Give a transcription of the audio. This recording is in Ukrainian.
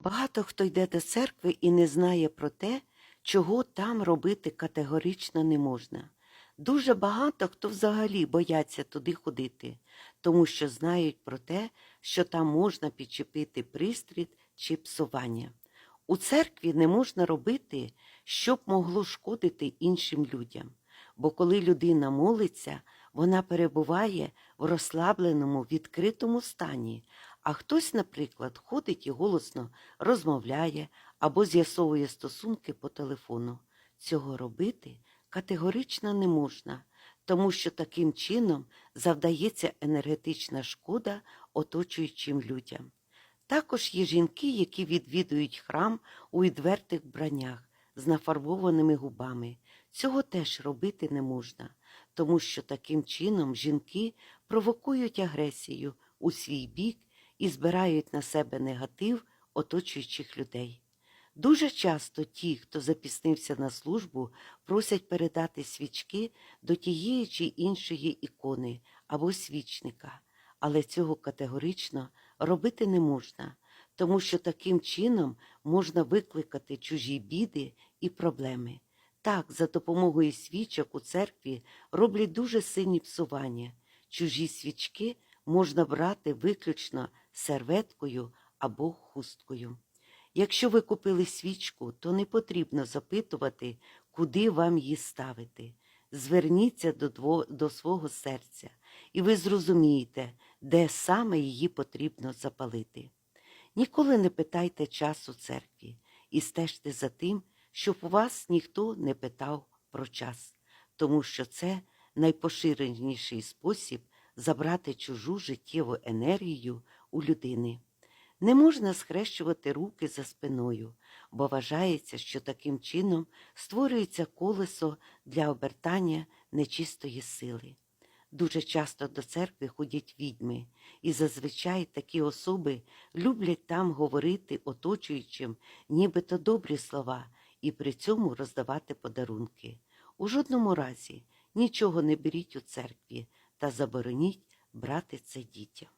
Багато хто йде до церкви і не знає про те, чого там робити категорично не можна. Дуже багато хто взагалі бояться туди ходити, тому що знають про те, що там можна підчепити пристріт чи псування. У церкві не можна робити, щоб могло шкодити іншим людям. Бо коли людина молиться, вона перебуває в розслабленому, відкритому стані, а хтось, наприклад, ходить і голосно розмовляє або з'ясовує стосунки по телефону. Цього робити категорично не можна, тому що таким чином завдається енергетична шкода оточуючим людям. Також є жінки, які відвідують храм у відвертих вбраннях з нафарбованими губами. Цього теж робити не можна, тому що таким чином жінки провокують агресію у свій бік і збирають на себе негатив оточуючих людей. Дуже часто ті, хто запіснився на службу, просять передати свічки до тієї чи іншої ікони або свічника, але цього категорично робити не можна, тому що таким чином можна викликати чужі біди і проблеми. Так, за допомогою свічок у церкві роблять дуже сильні псування. Чужі свічки можна брати виключно серветкою або хусткою. Якщо ви купили свічку, то не потрібно запитувати, куди вам її ставити. Зверніться до, дво- до свого серця, і ви зрозумієте, де саме її потрібно запалити. Ніколи не питайте часу церкві і стежте за тим, щоб вас ніхто не питав про час, тому що це найпоширеніший спосіб забрати чужу життєву енергію у людини. Не можна схрещувати руки за спиною, бо вважається, що таким чином створюється колесо для обертання нечистої сили. Дуже часто до церкви ходять відьми, і зазвичай такі особи люблять там говорити оточуючим нібито добрі слова і при цьому роздавати подарунки. У жодному разі нічого не беріть у церкві та забороніть брати це дітям.